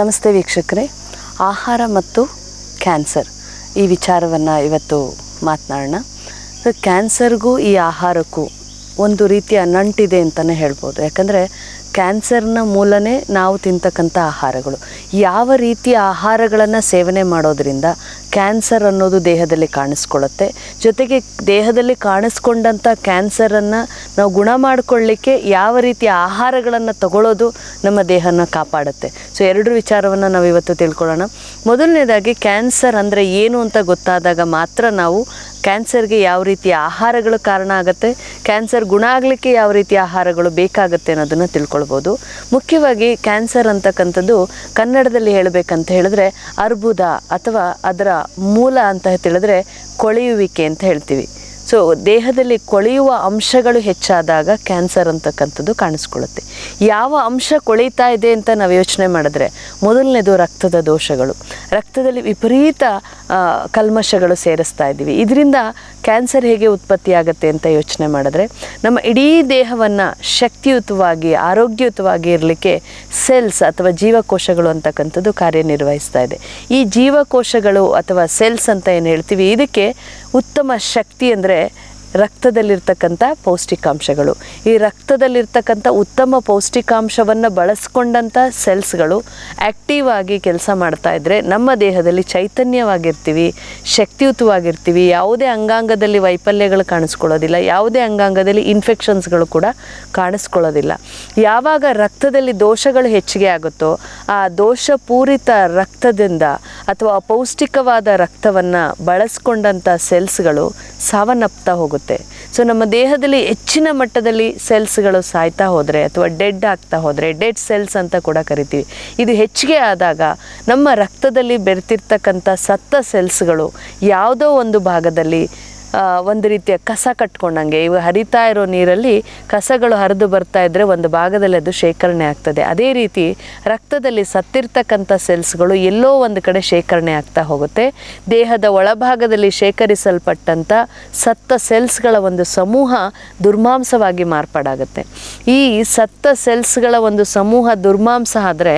ನಮಸ್ತೆ ವೀಕ್ಷಕರೇ. ಆಹಾರ ಮತ್ತು ಕ್ಯಾನ್ಸರ್. ಈ ವಿಚಾರವನ್ನು ಇವತ್ತು ಮಾತನಾಡೋಣ. ಕ್ಯಾನ್ಸರ್ಗೂ ಈ ಆಹಾರಕ್ಕೂ ಒಂದು ರೀತಿಯ ನಂಟಿದೆ ಅಂತಲೇ ಹೇಳ್ಬೋದು. ಯಾಕಂದರೆ ಕ್ಯಾನ್ಸರ್ನ ಮೂಲನೇ ನಾವು ತಿಂತಕ್ಕಂಥ ಆಹಾರಗಳು. ಯಾವ ರೀತಿಯ ಆಹಾರಗಳನ್ನು ಸೇವನೆ ಮಾಡೋದ್ರಿಂದ ಕ್ಯಾನ್ಸರ್ ಅನ್ನೋದು ದೇಹದಲ್ಲಿ ಕಾಣಿಸ್ಕೊಳ್ಳುತ್ತೆ. ಜೊತೆಗೆ ದೇಹದಲ್ಲಿ ಕಾಣಿಸ್ಕೊಂಡಂಥ ಕ್ಯಾನ್ಸರನ್ನು ನಾವು ಗುಣ ಮಾಡಿಕೊಳ್ಳಿಕ್ಕೆ ಯಾವ ರೀತಿಯ ಆಹಾರಗಳನ್ನು ತಗೊಳ್ಳೋದು ನಮ್ಮ ದೇಹನ ಕಾಪಾಡುತ್ತೆ. ಸೊ ಎರಡು ವಿಚಾರವನ್ನು ನಾವು ಇವತ್ತು ತಿಳ್ಕೊಳ್ಳೋಣ. ಮೊದಲನೇದಾಗಿ ಕ್ಯಾನ್ಸರ್ ಅಂದರೆ ಏನು ಅಂತ ಗೊತ್ತಾದಾಗ ಮಾತ್ರ ನಾವು ಕ್ಯಾನ್ಸರ್ಗೆ ಯಾವ ರೀತಿಯ ಆಹಾರಗಳು ಕಾರಣ ಆಗುತ್ತೆ, ಕ್ಯಾನ್ಸರ್ ಗುಣ ಆಗಲಿಕ್ಕೆ ಯಾವ ರೀತಿಯ ಆಹಾರಗಳು ಬೇಕಾಗುತ್ತೆ ಅನ್ನೋದನ್ನು ತಿಳ್ಕೊಳ್ಬೋದು. ಮುಖ್ಯವಾಗಿ ಕ್ಯಾನ್ಸರ್ ಅಂತಕ್ಕಂಥದ್ದು ಕನ್ನಡದಲ್ಲಿ ಹೇಳಬೇಕಂತ ಹೇಳಿದ್ರೆ ಅರ್ಬುದ ಅಥವಾ ಅದರ ಮೂಲ ಅಂತ ತಿಳಿದ್ರೆ ಕೊಳೆಯುವಿಕೆ ಅಂತ ಹೇಳ್ತೀವಿ. ಸೊ, ದೇಹದಲ್ಲಿ ಕೊಳೆಯುವ ಅಂಶಗಳು ಹೆಚ್ಚಾದಾಗ ಕ್ಯಾನ್ಸರ್ ಅಂತಕ್ಕಂಥದ್ದು ಕಾಣಿಸ್ಕೊಳ್ಳುತ್ತೆ. ಯಾವ ಅಂಶ ಕೊಳೀತಾ ಇದೆ ಅಂತ ನಾವು ಯೋಚನೆ ಮಾಡಿದ್ರೆ, ಮೊದಲನೇದು ರಕ್ತದ ದೋಷಗಳು. ರಕ್ತದಲ್ಲಿ ವಿಪರೀತ ಕಲ್ಮಶಗಳು ಸೇರಿಸ್ತಾ ಇದ್ದೀವಿ. ಇದರಿಂದ ಕ್ಯಾನ್ಸರ್ ಹೇಗೆ ಉತ್ಪತ್ತಿ ಆಗುತ್ತೆ ಅಂತ ಯೋಚನೆ ಮಾಡಿದ್ರೆ, ನಮ್ಮ ಇಡೀ ದೇಹವನ್ನು ಶಕ್ತಿಯುತವಾಗಿ, ಆರೋಗ್ಯಯುತವಾಗಿ ಇರಲಿಕ್ಕೆ ಸೆಲ್ಸ್ ಅಥವಾ ಜೀವಕೋಶಗಳು ಅಂತಕ್ಕಂಥದ್ದು ಕಾರ್ಯನಿರ್ವಹಿಸ್ತಾ ಇದೆ. ಈ ಜೀವಕೋಶಗಳು ಅಥವಾ ಸೆಲ್ಸ್ ಅಂತ ಏನು ಹೇಳ್ತೀವಿ, ಇದಕ್ಕೆ ಉತ್ತಮ ಶಕ್ತಿ ಅಂದರೆ ರಕ್ತದಲ್ಲಿರ್ತಕ್ಕಂಥ ಪೌಷ್ಟಿಕಾಂಶಗಳು. ಈ ರಕ್ತದಲ್ಲಿರ್ತಕ್ಕಂಥ ಉತ್ತಮ ಪೌಷ್ಟಿಕಾಂಶವನ್ನು ಬಳಸ್ಕೊಂಡಂಥ ಸೆಲ್ಸ್ಗಳು ಆ್ಯಕ್ಟಿವ್ ಆಗಿ ಕೆಲಸ ಮಾಡ್ತಾ ಇದ್ದರೆ ನಮ್ಮ ದೇಹದಲ್ಲಿ ಚೈತನ್ಯವಾಗಿರ್ತೀವಿ, ಶಕ್ತಿಯುತವಾಗಿರ್ತೀವಿ. ಯಾವುದೇ ಅಂಗಾಂಗದಲ್ಲಿ ವೈಫಲ್ಯಗಳು ಕಾಣಿಸ್ಕೊಳ್ಳೋದಿಲ್ಲ, ಯಾವುದೇ ಅಂಗಾಂಗದಲ್ಲಿ ಇನ್ಫೆಕ್ಷನ್ಸ್ಗಳು ಕೂಡ ಕಾಣಿಸ್ಕೊಳ್ಳೋದಿಲ್ಲ. ಯಾವಾಗ ರಕ್ತದಲ್ಲಿ ದೋಷಗಳು ಹೆಚ್ಚಿಗೆ ಆಗುತ್ತೋ, ಆ ದೋಷಪೂರಿತ ರಕ್ತದಿಂದ ಅಥವಾ ಅಪೌಷ್ಟಿಕವಾದ ರಕ್ತವನ್ನು ಬಳಸ್ಕೊಂಡಂಥ ಸೆಲ್ಸ್ಗಳು ಸಾವನ್ನಪ್ತಾ ಹೋಗುತ್ತೆ ಸೊ ನಮ್ಮ ದೇಹದಲ್ಲಿ ಹೆಚ್ಚಿನ ಮಟ್ಟದಲ್ಲಿ ಸೆಲ್ಸ್ಗಳು ಸಾಯ್ತಾ ಹೋದರೆ ಅಥವಾ ಡೆಡ್ ಆಗ್ತಾ ಹೋದರೆ ಡೆಡ್ ಸೆಲ್ಸ್ ಅಂತ ಕೂಡ ಕರಿತೀವಿ. ಇದು ಹೆಚ್ಚಿಗೆ ಆದಾಗ ನಮ್ಮ ರಕ್ತದಲ್ಲಿ ಬೆರೆತಿರ್ತಕ್ಕಂಥ ಸತ್ತ ಸೆಲ್ಸ್ಗಳು ಯಾವುದೋ ಒಂದು ಭಾಗದಲ್ಲಿ ಒಂದು ರೀತಿಯ ಕಸ ಕಟ್ಕೊಂಡಂಗೆ. ಇವು ಹರಿತಾ ಇರೋ ನೀರಲ್ಲಿ ಕಸಗಳು ಹರಿದು ಬರ್ತಾ ಇದ್ದರೆ ಒಂದು ಭಾಗದಲ್ಲಿ ಅದು ಶೇಖರಣೆ ಆಗ್ತದೆ. ಅದೇ ರೀತಿ ರಕ್ತದಲ್ಲಿ ಸತ್ತಿರ್ತಕ್ಕಂಥ ಸೆಲ್ಸ್ಗಳು ಎಲ್ಲೋ ಒಂದು ಕಡೆ ಶೇಖರಣೆ ಆಗ್ತಾ ಹೋಗುತ್ತೆ. ದೇಹದ ಒಳಭಾಗದಲ್ಲಿ ಶೇಖರಿಸಲ್ಪಟ್ಟಂಥ ಸತ್ತ ಸೆಲ್ಸ್ಗಳ ಒಂದು ಸಮೂಹ ದುರ್ಮಾಂಸವಾಗಿ ಮಾರ್ಪಾಡಾಗುತ್ತೆ. ಈ ಸತ್ತ ಸೆಲ್ಸ್ಗಳ ಒಂದು ಸಮೂಹ ದುರ್ಮಾಂಸ ಆದರೆ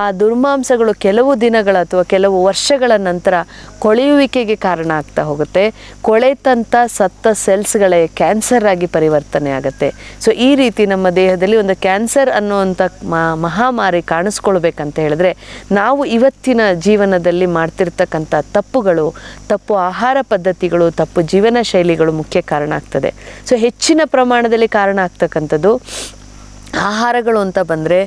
ಆ ದುರ್ಮಾಂಸಗಳು ಕೆಲವು ದಿನಗಳ ಅಥವಾ ಕೆಲವು ವರ್ಷಗಳ ನಂತರ ಕೊಳೆಯುವಿಕೆಗೆ ಕಾರಣ ಆಗ್ತಾ ಹೋಗುತ್ತೆ. ಕೊಳೆತಂಥ ಸತ್ತ ಸೆಲ್ಸ್ಗಳೇ ಕ್ಯಾನ್ಸರ್ ಆಗಿ ಪರಿವರ್ತನೆ ಆಗುತ್ತೆ. ಸೊ ಈ ರೀತಿ ನಮ್ಮ ದೇಹದಲ್ಲಿ ಒಂದು ಕ್ಯಾನ್ಸರ್ ಅನ್ನುವಂಥ ಮಹಾಮಾರಿ ಕಾಣಿಸ್ಕೊಳ್ಬೇಕಂತ ಹೇಳಿದ್ರೆ, ನಾವು ಇವತ್ತಿನ ಜೀವನದಲ್ಲಿ ಮಾಡ್ತಿರ್ತಕ್ಕಂಥ ತಪ್ಪುಗಳು, ತಪ್ಪು ಆಹಾರ ಪದ್ಧತಿಗಳು, ತಪ್ಪು ಜೀವನ ಶೈಲಿಗಳು ಮುಖ್ಯ ಕಾರಣ ಆಗ್ತದೆ. ಸೊ ಹೆಚ್ಚಿನ ಪ್ರಮಾಣದಲ್ಲಿ ಕಾರಣ ಆಗ್ತಕ್ಕಂಥದ್ದು, ಆಹಾರಗಳು ಅಂತ ಬಂದರೆ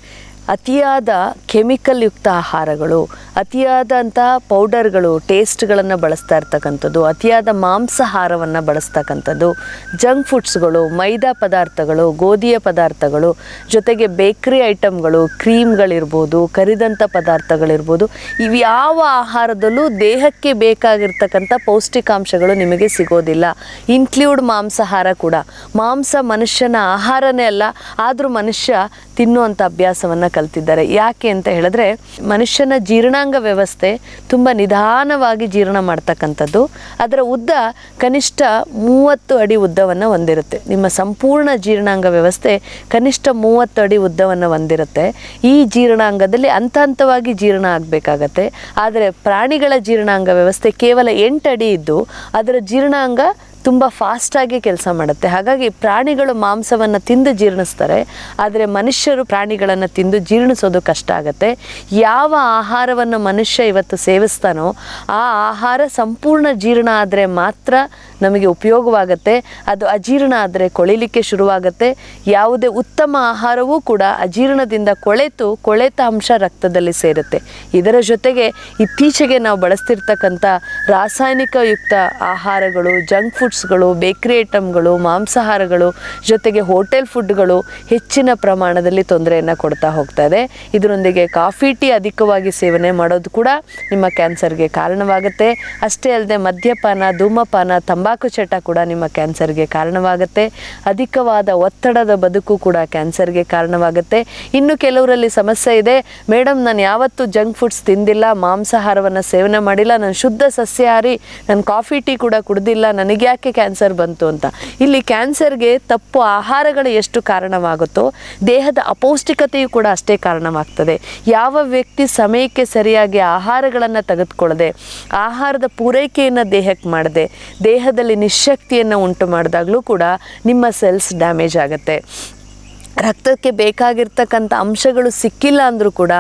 ಅತಿಯಾದ ಕೆಮಿಕಲ್ ಯುಕ್ತ ಆಹಾರಗಳು ಅತಿಯಾದಂಥ ಪೌಡರ್ಗಳು, ಟೇಸ್ಟ್ಗಳನ್ನು ಬಳಸ್ತಾ ಇರ್ತಕ್ಕಂಥದ್ದು, ಅತಿಯಾದ ಮಾಂಸಾಹಾರವನ್ನು ಬಳಸ್ತಕ್ಕಂಥದ್ದು, ಜಂಕ್ ಫುಡ್ಸ್ಗಳು, ಮೈದಾ ಪದಾರ್ಥಗಳು, ಗೋಧಿಯ ಪದಾರ್ಥಗಳು, ಜೊತೆಗೆ ಬೇಕ್ರಿ ಐಟಮ್ಗಳು ಕ್ರೀಮ್ಗಳಿರ್ಬೋದು ಕರಿದಂಥ ಪದಾರ್ಥಗಳಿರ್ಬೋದು, ಇವು ಯಾವ ಆಹಾರದಲ್ಲೂ ದೇಹಕ್ಕೆ ಬೇಕಾಗಿರ್ತಕ್ಕಂಥ ಪೌಷ್ಟಿಕಾಂಶಗಳು ನಿಮಗೆ ಸಿಗೋದಿಲ್ಲ. ಇನ್ಕ್ಲೂಡ್ ಮಾಂಸಾಹಾರ ಕೂಡ. ಮಾಂಸ ಮನುಷ್ಯನ ಆಹಾರನೇ ಅಲ್ಲ, ಆದರೂ ಮನುಷ್ಯ ತಿನ್ನುವಂಥ ಅಭ್ಯಾಸವನ್ನು ಕಲ್ತಿದ್ದಾರೆ. ಯಾಕೆ ಅಂತ ಹೇಳಿದ್ರೆ, ಮನುಷ್ಯನ ಜೀರ್ಣಾಂಗ ವ್ಯವಸ್ಥೆ ತುಂಬ ನಿಧಾನವಾಗಿ ಜೀರ್ಣ ಮಾಡ್ತಕ್ಕಂಥದ್ದು. ಅದರ ಉದ್ದ ಕನಿಷ್ಠ ಮೂವತ್ತು ಅಡಿ ಉದ್ದವನ್ನು ಹೊಂದಿರುತ್ತೆ. ನಿಮ್ಮ ಸಂಪೂರ್ಣ ಜೀರ್ಣಾಂಗ ವ್ಯವಸ್ಥೆ ಕನಿಷ್ಠ ಮೂವತ್ತು ಅಡಿ ಉದ್ದವನ್ನು ಹೊಂದಿರುತ್ತೆ. ಈ ಜೀರ್ಣಾಂಗದಲ್ಲಿ ಹಂತ ಹಂತವಾಗಿ ಜೀರ್ಣ ಆಗಬೇಕಾಗತ್ತೆ. ಆದರೆ ಪ್ರಾಣಿಗಳ ಜೀರ್ಣಾಂಗ ವ್ಯವಸ್ಥೆ ಕೇವಲ ಎಂಟು ಅಡಿ ಇದ್ದು, ಅದರ ಜೀರ್ಣಾಂಗ ತುಂಬ ಫಾಸ್ಟಾಗಿ ಕೆಲಸ ಮಾಡುತ್ತೆ. ಹಾಗಾಗಿ ಪ್ರಾಣಿಗಳು ಮಾಂಸವನ್ನು ತಿಂದು ಜೀರ್ಣಿಸ್ತಾರೆ. ಆದರೆ ಮನುಷ್ಯರು ಪ್ರಾಣಿಗಳನ್ನು ತಿಂದು ಜೀರ್ಣಿಸೋದು ಕಷ್ಟ ಆಗುತ್ತೆ. ಯಾವ ಆಹಾರವನ್ನು ಮನುಷ್ಯ ಇವತ್ತು ಸೇವಿಸ್ತಾನೋ, ಆ ಆಹಾರ ಸಂಪೂರ್ಣ ಜೀರ್ಣ ಆದರೆ ಮಾತ್ರ ನಮಗೆ ಉಪಯೋಗವಾಗುತ್ತೆ. ಅದು ಅಜೀರ್ಣ ಆದರೆ ಕೊಳಿಲಿಕ್ಕೆ ಶುರುವಾಗುತ್ತೆ. ಯಾವುದೇ ಉತ್ತಮ ಆಹಾರವೂ ಕೂಡ ಅಜೀರ್ಣದಿಂದ ಕೊಳೆತು ಕೊಳೆತ ಅಂಶ ರಕ್ತದಲ್ಲಿ ಸೇರುತ್ತೆ. ಇದರ ಜೊತೆಗೆ ಇತ್ತೀಚೆಗೆ ನಾವು ಬಳಸ್ತಿರ್ತಕ್ಕಂಥ ರಾಸಾಯನಿಕ ಯುಕ್ತ ಆಹಾರಗಳು, ಜಂಕ್ ಫುಡ್ಸ್ಗಳು ಬೇಕ್ರಿ ಐಟಮ್ಗಳು ಮಾಂಸಾಹಾರಗಳು, ಜೊತೆಗೆ ಹೋಟೆಲ್ ಫುಡ್ಗಳು ಹೆಚ್ಚಿನ ಪ್ರಮಾಣದಲ್ಲಿ ತೊಂದರೆಯನ್ನು ಕೊಡ್ತಾ ಹೋಗ್ತಾ ಇದೆ. ಇದರೊಂದಿಗೆ ಕಾಫಿ, ಟೀ ಅಧಿಕವಾಗಿ ಸೇವನೆ ಮಾಡೋದು ಕೂಡ ನಿಮ್ಮ ಕ್ಯಾನ್ಸರ್ಗೆ ಕಾರಣವಾಗುತ್ತೆ. ಅಷ್ಟೇ ಅಲ್ಲದೆ ಮದ್ಯಪಾನ, ಧೂಮಪಾನ, ತಂಬಾಕು ಚಟ ಕೂಡ ನಿಮ್ಮ ಕ್ಯಾನ್ಸರ್ಗೆ ಕಾರಣವಾಗುತ್ತೆ. ಅಧಿಕವಾದ ಒತ್ತಡದ ಬದುಕು ಕೂಡ ಕ್ಯಾನ್ಸರ್ಗೆ ಕಾರಣವಾಗುತ್ತೆ. ಇನ್ನು ಕೆಲವರಲ್ಲಿ ಸಮಸ್ಯೆ ಇದೆ. ಮೇಡಮ್ ನಾನು ಯಾವತ್ತೂ ಜಂಕ್ ಫುಡ್ಸ್ ತಿಂದಿಲ್ಲ, ಮಾಂಸಾಹಾರವನ್ನು ಸೇವನೆ ಮಾಡಿಲ್ಲ, ನಾನು ಶುದ್ಧ ಸಸ್ಯಾಹಾರಿ, ನಾನು ಕಾಫಿ, ಟೀ ಕೂಡ ಕುಡ್ದಿಲ್ಲ ನನಗೆ ಕ್ಯಾನ್ಸರ್ ಬಂತು ಅಂತ? ಇಲ್ಲಿ ಕ್ಯಾನ್ಸರ್ಗೆ ತಪ್ಪು ಆಹಾರಗಳು ಎಷ್ಟು ಕಾರಣವಾಗುತ್ತೋ, ದೇಹದ ಅಪೌಷ್ಟಿಕತೆಯು ಕೂಡ ಅಷ್ಟೇ ಕಾರಣವಾಗ್ತದೆ. ಯಾವ ವ್ಯಕ್ತಿ ಸಮಯಕ್ಕೆ ಸರಿಯಾಗಿ ಆಹಾರಗಳನ್ನು ತೆಗೆದುಕೊಳ್ಳದೆ, ಆಹಾರದ ಪೂರೈಕೆಯನ್ನು ದೇಹಕ್ಕೆ ಮಾಡದೆ, ದೇಹದಲ್ಲಿ ನಿಶಕ್ತಿಯನ್ನು ಉಂಟು ಮಾಡಿದಾಗಲೂ ಕೂಡ ನಿಮ್ಮ ಸೆಲ್ಸ್ ಡ್ಯಾಮೇಜ್ ಆಗುತ್ತೆ. ರಕ್ತಕ್ಕೆ ಬೇಕಾಗಿರ್ತಕ್ಕಂಥ ಅಂಶಗಳು ಸಿಕ್ಕಿಲ್ಲ ಅಂದರೂ ಕೂಡ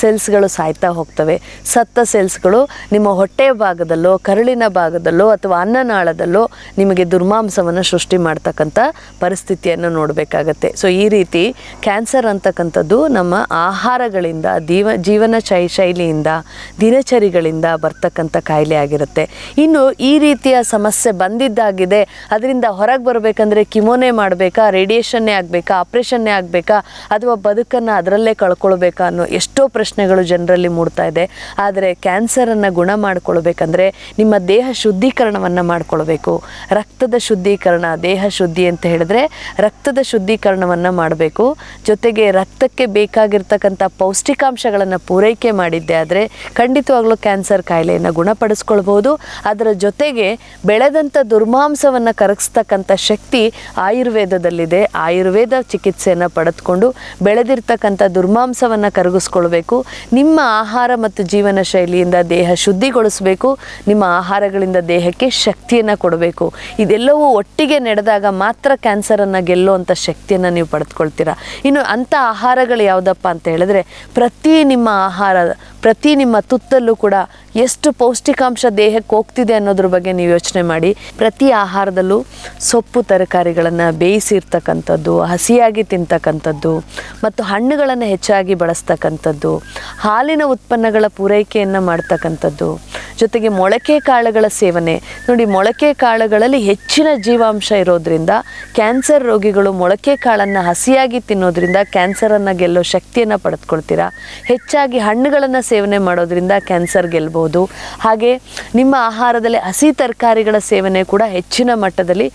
ಸೆಲ್ಸ್ಗಳು ಸಾಯ್ತಾ ಹೋಗ್ತವೆ. ಸತ್ತ ಸೆಲ್ಸ್ಗಳು ನಿಮ್ಮ ಹೊಟ್ಟೆಯ ಭಾಗದಲ್ಲೋ, ಕರುಳಿನ ಭಾಗದಲ್ಲೋ ಅಥವಾ ಅನ್ನನಾಳದಲ್ಲೋ ನಿಮಗೆ ದುರ್ಮಾಂಸವನ್ನು ಸೃಷ್ಟಿ ಮಾಡ್ತಕ್ಕಂಥ ಪರಿಸ್ಥಿತಿಯನ್ನು ನೋಡಬೇಕಾಗತ್ತೆ. ಸೊ ಈ ರೀತಿ ಕ್ಯಾನ್ಸರ್ ಅಂತಕ್ಕಂಥದ್ದು ನಮ್ಮ ಆಹಾರಗಳಿಂದ, ದೀವ, ಜೀವನ ಶೈ, ಶೈಲಿಯಿಂದ, ದಿನಚರಿಗಳಿಂದ ಬರ್ತಕ್ಕಂಥ ಕಾಯಿಲೆ ಆಗಿರುತ್ತೆ. ಇನ್ನು ಈ ರೀತಿಯ ಸಮಸ್ಯೆ ಬಂದಿದ್ದಾಗಿದೆ. ಅದರಿಂದ ಹೊರಗೆ ಬರಬೇಕಂದ್ರೆ ಕಿಮೋನೇ ಮಾಡಬೇಕಾ, ರೇಡಿಯೇಷನ್ನೇ ಆಗಬೇಕಾ ಆಪ್ರೇಷನ್ನೇ ಆಗಬೇಕಾ? ಅಥವಾ ಬದುಕನ್ನು ಅದರಲ್ಲೇ ಕಳ್ಕೊಳ್ಬೇಕಾ ಅನ್ನೋ ಎಷ್ಟೋ ಪ್ರಶ್ನೆಗಳು ಜನರಲ್ಲಿ ಮೂಡ್ತಾ ಇದೆ. ಆದರೆ ಕ್ಯಾನ್ಸರನ್ನು ಗುಣ ಮಾಡ್ಕೊಳ್ಬೇಕಂದ್ರೆ ನಿಮ್ಮ ದೇಹ ಶುದ್ಧೀಕರಣವನ್ನು ಮಾಡ್ಕೊಳ್ಬೇಕು. ರಕ್ತದ ಶುದ್ಧೀಕರಣ, ದೇಹ ಶುದ್ಧಿ ಅಂತ ಹೇಳಿದ್ರೆ ರಕ್ತದ ಶುದ್ಧೀಕರಣವನ್ನು ಮಾಡಬೇಕು. ಜೊತೆಗೆ ರಕ್ತಕ್ಕೆ ಬೇಕಾಗಿರ್ತಕ್ಕಂಥ ಪೌಷ್ಟಿಕಾಂಶಗಳನ್ನು ಪೂರೈಕೆ ಮಾಡಿದ್ದೆ ಆದರೆ ಖಂಡಿತವಾಗ್ಲೂ ಕ್ಯಾನ್ಸರ್ ಕಾಯಿಲೆಯನ್ನು ಗುಣಪಡಿಸ್ಕೊಳ್ಬಹುದು. ಅದರ ಜೊತೆಗೆ ಬೆಳೆದಂಥ ದುರ್ಮಾಂಸವನ್ನು ಕರಗಿಸ್ತಕ್ಕಂಥ ಶಕ್ತಿ ಆಯುರ್ವೇದದಲ್ಲಿದೆ. ಆಯುರ್ವೇದ ಚಿಕಿತ್ಸೆಯನ್ನು ಪಡೆದುಕೊಂಡು ಬೆಳೆದಿರ್ತಕ್ಕಂಥ ದುರ್ಮಾಂಸವನ್ನು ಕರಗಿಸ್ಕೊಳ್ಬೇಕು. ನಿಮ್ಮ ಆಹಾರ ಮತ್ತು ಜೀವನ ಶೈಲಿಯಿಂದ ದೇಹ ಶುದ್ಧಿಗೊಳಿಸಬೇಕು. ನಿಮ್ಮ ಆಹಾರಗಳಿಂದ ದೇಹಕ್ಕೆ ಶಕ್ತಿಯನ್ನು ಕೊಡಬೇಕು. ಇದೆಲ್ಲವೂ ಒಟ್ಟಿಗೆ ನಡೆದಾಗ ಮಾತ್ರ ಕ್ಯಾನ್ಸರನ್ನು ಗೆಲ್ಲುವಂಥ ಶಕ್ತಿಯನ್ನು ನೀವು ಪಡೆದುಕೊಳ್ತೀರಾ? ಇನ್ನು ಅಂಥ ಆಹಾರಗಳು ಯಾವುದಪ್ಪ ಅಂತ ಹೇಳಿದ್ರೆ ಪ್ರತಿ ನಿಮ್ಮ ಆಹಾರ, ಪ್ರತಿ ನಿಮ್ಮ ತುತ್ತಲ್ಲೂ ಕೂಡ ಎಷ್ಟು ಪೌಷ್ಟಿಕಾಂಶ ದೇಹಕ್ಕೆ ಹೋಗ್ತಿದೆ ಅನ್ನೋದ್ರ ಬಗ್ಗೆ ನೀವು ಯೋಚನೆ ಮಾಡಿ. ಪ್ರತಿ ಆಹಾರದಲ್ಲೂ ಸೊಪ್ಪು ತರಕಾರಿಗಳನ್ನು ಬೇಯಿಸಿರ್ತಕ್ಕಂಥದ್ದು, ಹಸಿಯಾಗಿ ತಿಂತಕ್ಕಂಥದ್ದು, ಮತ್ತು ಹಣ್ಣುಗಳನ್ನು ಹೆಚ್ಚಾಗಿ ಬಳಸ್ತಕ್ಕಂಥದ್ದು, ಹಾಲಿನ ಉತ್ಪನ್ನಗಳ ಪೂರೈಕೆಯನ್ನು ಮಾಡ್ತಕ್ಕಂಥದ್ದು ಜೊತೆಗೆ ಮೊಳಕೆ ಕಾಳುಗಳ ಸೇವನೆ. ನೋಡಿ, ಮೊಳಕೆ ಕಾಳುಗಳಲ್ಲಿ ಹೆಚ್ಚಿನ ಜೀವಾಂಶ ಇರೋದ್ರಿಂದ ಕ್ಯಾನ್ಸರ್ ರೋಗಿಗಳು ಮೊಳಕೆ ಕಾಳನ್ನು ಹಸಿಯಾಗಿ ತಿನ್ನೋದ್ರಿಂದ ಕ್ಯಾನ್ಸರನ್ನು ಗೆಲ್ಲೋ ಶಕ್ತಿಯನ್ನು ಪಡೆದುಕೊಳ್ತೀರಾ? ಹೆಚ್ಚಾಗಿ ಹಣ್ಣುಗಳನ್ನು ಸೇವನೆ ಮಾಡೋದ್ರಿಂದ ಕ್ಯಾನ್ಸರ್ ಗೆಲ್ಬೋದು ಹಾಗೆ ನಿಮ್ಮ ಆಹಾರದಲ್ಲಿ ಹಸಿ ತರಕಾರಿಗಳ ಸೇವನೆ ಕೂಡ ಹೆಚ್ಚಿನ ಮಟ್ಟದಲ್ಲಿ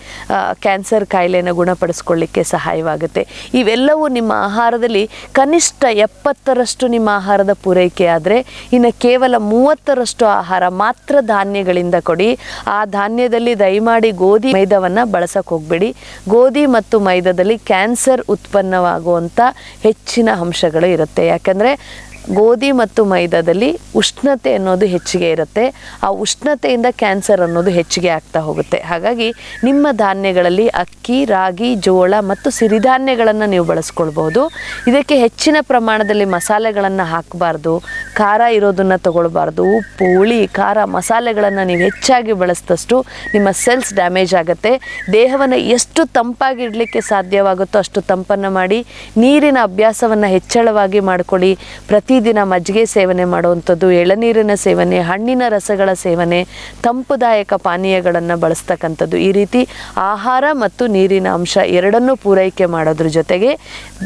ಕ್ಯಾನ್ಸರ್ ಕಾಯಿಲೆಯನ್ನು ಗುಣಪಡಿಸ್ಕೊಳ್ಳಿಕ್ಕೆ ಸಹಾಯವಾಗುತ್ತೆ. ಇವೆಲ್ಲವೂ ನಿಮ್ಮ ಆಹಾರದಲ್ಲಿ ಕನಿಷ್ಠ ಎಪ್ಪತ್ತರಷ್ಟು ನಿಮ್ಮ ಆಹಾರದ ಪೂರೈಕೆ ಆದರೆ ಇನ್ನು ಕೇವಲ ಮೂವತ್ತರಷ್ಟು ಆಹಾರ ಮಾತ್ರ ಧಾನ್ಯಗಳಿಂದ ಕೊಡಿ. ಆ ಧಾನ್ಯದಲ್ಲಿ ದಯಮಾಡಿ ಗೋಧಿ ಮೈದವನ್ನು ಬಳಸಕ್ಕೆ ಹೋಗಬೇಡಿ. ಗೋಧಿ ಮತ್ತು ಮೈದಾದಲ್ಲಿ ಕ್ಯಾನ್ಸರ್ ಉತ್ಪನ್ನವಾಗುವಂಥ ಹೆಚ್ಚಿನ ಅಂಶಗಳು ಇರುತ್ತೆ. ಯಾಕಂದರೆ ಗೋಧಿ ಮತ್ತು ಮೈದಾದಲ್ಲಿ ಉಷ್ಣತೆ ಅನ್ನೋದು ಹೆಚ್ಚಿಗೆ ಇರುತ್ತೆ. ಆ ಉಷ್ಣತೆಯಿಂದ ಕ್ಯಾನ್ಸರ್ ಅನ್ನೋದು ಹೆಚ್ಚಿಗೆ ಆಗ್ತಾ ಹೋಗುತ್ತೆ. ಹಾಗಾಗಿ ನಿಮ್ಮ ಧಾನ್ಯಗಳಲ್ಲಿ ಅಕ್ಕಿ, ರಾಗಿ, ಜೋಳ ಮತ್ತು ಸಿರಿಧಾನ್ಯಗಳನ್ನು ನೀವು ಬಳಸ್ಕೊಳ್ಬೋದು. ಇದಕ್ಕೆ ಹೆಚ್ಚಿನ ಪ್ರಮಾಣದಲ್ಲಿ ಮಸಾಲೆಗಳನ್ನು ಹಾಕಬಾರ್ದು. ಖಾರ ಇರೋದನ್ನು ತಗೊಳ್ಬಾರ್ದು. ಉಪ್ಪು, ಹುಳಿ, ಖಾರ ಮಸಾಲೆಗಳನ್ನು ನೀವು ಹೆಚ್ಚಾಗಿ ಬಳಸಿದಷ್ಟು ನಿಮ್ಮ ಸೆಲ್ಸ್ ಡ್ಯಾಮೇಜ್ ಆಗುತ್ತೆ. ದೇಹವನ್ನು ಎಷ್ಟು ತಂಪಾಗಿಡಲಿಕ್ಕೆ ಸಾಧ್ಯವಾಗುತ್ತೋ ಅಷ್ಟು ತಂಪನ್ನು ಮಾಡಿ ನೀರಿನ ಅಭ್ಯಾಸವನ್ನು ಹೆಚ್ಚಳವಾಗಿ ಮಾಡಿಕೊಳ್ಳಿ. ಪ್ರತಿದಿನ ಮಜ್ಜಿಗೆ ಸೇವನೆ ಮಾಡುವಂಥದ್ದು, ಎಳನೀರಿನ ಸೇವನೆ, ಹಣ್ಣಿನ ರಸಗಳ ಸೇವನೆ, ತಂಪುದಾಯಕ ಪಾನೀಯಗಳನ್ನು ಬಳಸ್ತಕ್ಕಂಥದ್ದು. ಈ ರೀತಿ ಆಹಾರ ಮತ್ತು ನೀರಿನ ಅಂಶ ಎರಡನ್ನೂ ಪೂರೈಕೆ ಮಾಡೋದ್ರ ಜೊತೆಗೆ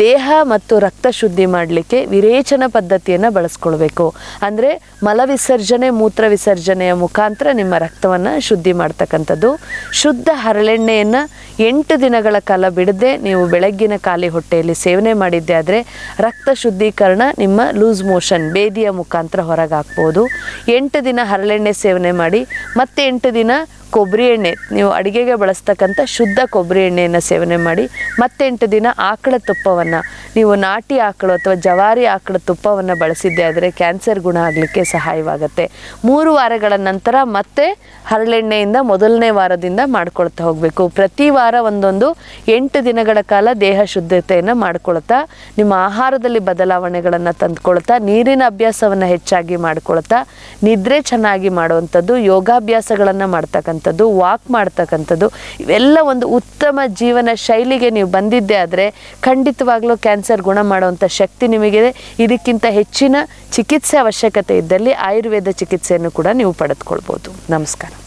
ದೇಹ ಮತ್ತು ರಕ್ತ ಶುದ್ಧಿ ಮಾಡಲಿಕ್ಕೆ ವಿರೇಚನ ಪದ್ಧತಿಯನ್ನು ಬಳಸ್ಕೊಳ್ಬೇಕು. ಅಂದರೆ ಮಲವಿಸರ್ಜನೆ, ಮೂತ್ರ ವಿಸರ್ಜನೆಯ ಮುಖಾಂತರ ನಿಮ್ಮ ರಕ್ತವನ್ನು ಶುದ್ಧಿ ಮಾಡ್ತಕ್ಕಂಥದ್ದು. ಶುದ್ಧ ಹರಳೆಣ್ಣೆಯನ್ನು ಎಂಟು ದಿನಗಳ ಕಾಲ ಬಿಡದೆ ನೀವು ಬೆಳಗ್ಗಿನ ಖಾಲಿ ಹೊಟ್ಟೆಯಲ್ಲಿ ಸೇವನೆ ಮಾಡಿದ್ದೆ ಆದರೆ ರಕ್ತ ಶುದ್ಧೀಕರಣ ನಿಮ್ಮ ಲೂಸ್ ಮೋಷನ್ ಬೇದಿಯ ಮುಖಾಂತರ ಹೊರಗೆ ಹಾಕ್ಬೋದು ಎಂಟು ದಿನ ಹರಳೆಣ್ಣೆ ಸೇವನೆ ಮಾಡಿ ಮತ್ತೆ ಎಂಟು ದಿನ ಕೊಬ್ಬರಿ ಎಣ್ಣೆ, ನೀವು ಅಡುಗೆಗೆ ಬಳಸ್ತಕ್ಕಂಥ ಶುದ್ಧ ಕೊಬ್ಬರಿ ಎಣ್ಣೆಯನ್ನು ಸೇವನೆ ಮಾಡಿ, ಮತ್ತೆಂಟು ದಿನ ಆಕಳ ತುಪ್ಪವನ್ನು, ನೀವು ನಾಟಿ ಆಕಳು ಅಥವಾ ಜವಾರಿ ಆಕಳ ತುಪ್ಪವನ್ನು ಬಳಸಿದ್ದೆ ಆದರೆ ಕ್ಯಾನ್ಸರ್ ಗುಣ ಆಗಲಿಕ್ಕೆ ಸಹಾಯವಾಗುತ್ತೆ. ಮೂರು ವಾರಗಳ ನಂತರ ಮತ್ತೆ ಹರಳೆಣ್ಣೆಯಿಂದ ಮೊದಲನೇ ವಾರದಿಂದ ಮಾಡ್ಕೊಳ್ತಾ ಹೋಗಬೇಕು. ಪ್ರತಿ ವಾರ ಒಂದೊಂದು ಎಂಟು ದಿನಗಳ ಕಾಲ ದೇಹ ಶುದ್ಧತೆಯನ್ನು ಮಾಡ್ಕೊಳ್ತಾ, ನಿಮ್ಮ ಆಹಾರದಲ್ಲಿ ಬದಲಾವಣೆಗಳನ್ನು ತಂದುಕೊಳ್ತಾ, ನೀರಿನ ಅಭ್ಯಾಸವನ್ನು ಹೆಚ್ಚಾಗಿ ಮಾಡ್ಕೊಳ್ತಾ, ನಿದ್ರೆ ಚೆನ್ನಾಗಿ ಮಾಡುವಂಥದ್ದು ಯೋಗಾಭ್ಯಾಸಗಳನ್ನು ಮಾಡ್ತಕ್ಕಂಥದ್ದು ವಾಕ್ ಮಾಡ್ತಕ್ಕಂಥದ್ದು, ಇವೆಲ್ಲ ಒಂದು ಉತ್ತಮ ಜೀವನ ಶೈಲಿಗೆ ನೀವು ಬಂದಿದ್ದೆ ಆದರೆ ಖಂಡಿತವಾಗ್ಲೂ ಕ್ಯಾನ್ಸರ್ ಗುಣ ಮಾಡುವಂಥ ಶಕ್ತಿ ನಿಮಗಿದೆ. ಇದಕ್ಕಿಂತ ಹೆಚ್ಚಿನ ಚಿಕಿತ್ಸೆ ಅವಶ್ಯಕತೆ ಇದ್ದಲ್ಲಿ ಆಯುರ್ವೇದ ಚಿಕಿತ್ಸೆಯನ್ನು ಕೂಡ ನೀವು ಪಡೆದುಕೊಳ್ಬೋದು. ನಮಸ್ಕಾರ.